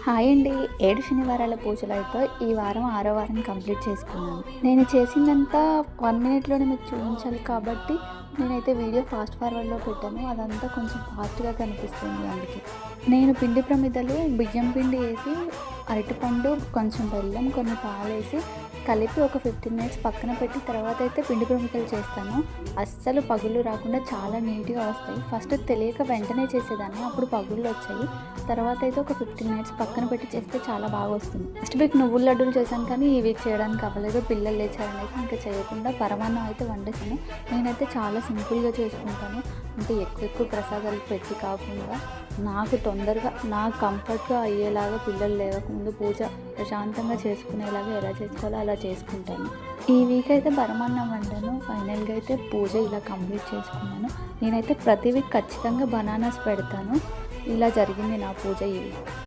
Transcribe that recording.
Hi అండి. ఏడు శనివారాల పూజలు అయితే ఈ వారం ఆరో వారం కంప్లీట్ చేసుకున్నాను. నేను చేసిందంతా వన్ మినిట్లోనే మీకు చూపించాలి కాబట్టి నేనైతే వీడియో ఫాస్ట్ ఫార్వర్డ్లో పెట్టాను. అదంతా కొంచెం ఫాస్ట్గా కనిపిస్తుంది అందుకే. నేను పిండి ప్రమిదలు బియ్యం పిండి వేసి అరటిపండు కొంచెం బెల్లం కొన్ని పాలు వేసి కలిపి ఒక ఫిఫ్టీన్ మినిట్స్ పక్కన పెట్టి తర్వాత అయితే పిండి ప్రమిదలు చేస్తాను. అస్సలు పగులు రాకుండా చాలా నీట్గా వస్తాయి. ఫస్ట్ తెలియక వెంటనే చేసేదాన్ని అప్పుడు పగుళ్ళు వచ్చాయి. తర్వాత అయితే ఒక ఫిఫ్టీన్ మినిట్స్ పక్కన పెట్టి చేస్తే చాలా బాగా వస్తుంది. ఫస్ట్ వీక్ నువ్వుల లడ్డూలు చేశాను కానీ ఇవి చేయడానికి అవ్వలేదు. పిల్లలు లేచారనేసి ఇంకా చేయకుండా పరమాన్నం అయితే వండేసాను నేనైతే చాలా సింపుల్గా చేసుకుంటాను. అంటే ఎక్కువ ఎక్కువ ప్రసాదాలు పెట్టి కాకుండా నాకు తొందరగా నాకు కంఫర్ట్గా అయ్యేలాగా పిల్లలు లేవకముందు పూజ ప్రశాంతంగా చేసుకునేలాగా ఎలా చేసుకోవాలో అలా చేసుకుంటాను. ఈ వీక్ అయితే పరమాన్నం వండాను. ఫైనల్గా అయితే పూజ ఇలా కంప్లీట్ చేసుకున్నాను. నేనైతే ప్రతి వీక్ ఖచ్చితంగా బనానాస్ పెడతాను. ఇలా జరిగింది నా పూజ ఈ వీక్